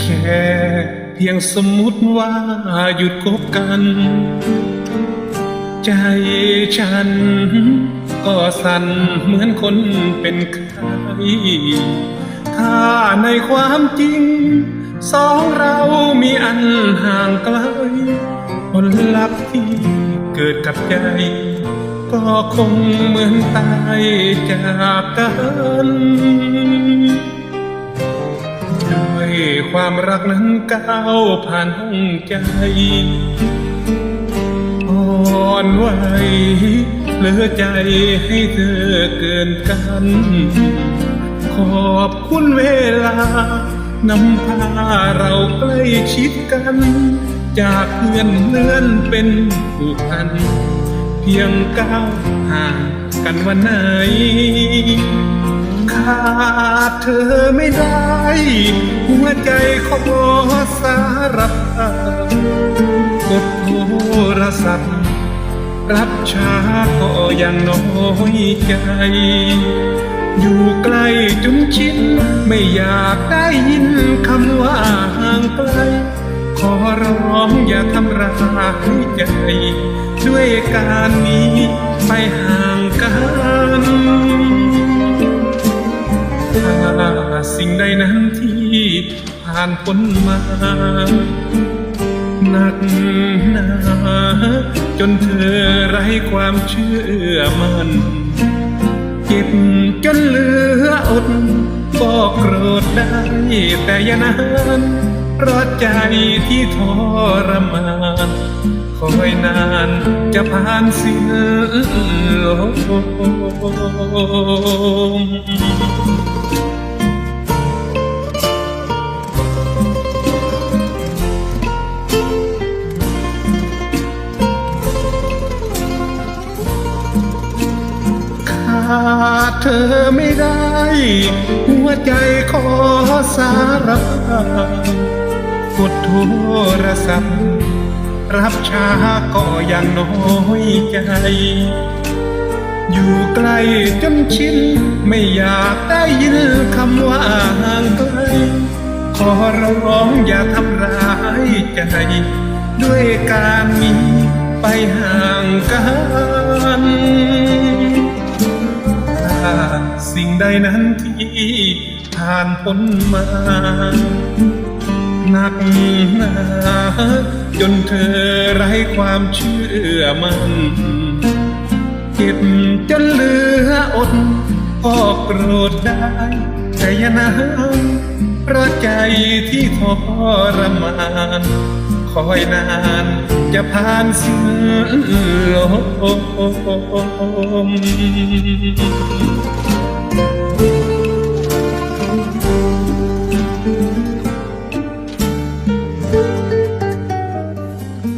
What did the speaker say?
แค่เพียงสมมุติว่าหยุดคบกัน ใจฉันก็สั่นเหมือนคนเป็นไข้ถ้าในความจริง สองเรามีอันห่างไกลผลลัพธ์ที่ เกิดกับใจ ก็คงเหมือนตายจากกันด้วยความรักนั้นก้าวผ่านห้องใจอ่อนไหวเหลือใจให้เธอเกินกัน ขอบคุณเวลานำพาเราใกล้ชิดกัน จากเพื่อนเลื่อนเป็นผูกพัน เพียงก้าวห่างกันวันไหน ขาดเธอไม่ได้ หัวใจขอสารภาพกดโทรศัพท์ รับช้าก็ยังน้อยใจอยู่ใกล้จนชินไม่อยากได้ยินคำว่าห่างไกล ขอร้องอย่าทำร้ายใจด้วยการนี้ไปห่างกันถ้าสิ่งใดนั้นที่ผ่านพ้นมาหนักหนาจนเธอไร้ความเชื่อมัน เจ็บจนเหลืออดบอกโกรธได้แต่อย่านาน เพราะใจที่ทรมานคอยนานจะผ่านสิ้นลมขาดเธอไม่ได้ หัวใจขอสารภาพ กดโทรศัพท์ รับช้าก็ยังน้อยใจ อยู่ใกล้จนชินไม่อยากได้ยินคำว่าห่างไกลขอร้องอย่าทำร้ายใจ ด้วยการมีไปห่างกันถ้าสิ่งใดนั้นที่ผ่านพ้นมา หนักหนาจนเธอไร้ความเชื่อมันเก็บจนเหลืออดก็โกรธได้แต่ยนานเพราะใจที่ทรมานคอยนานจะผ่านเสิ้นลม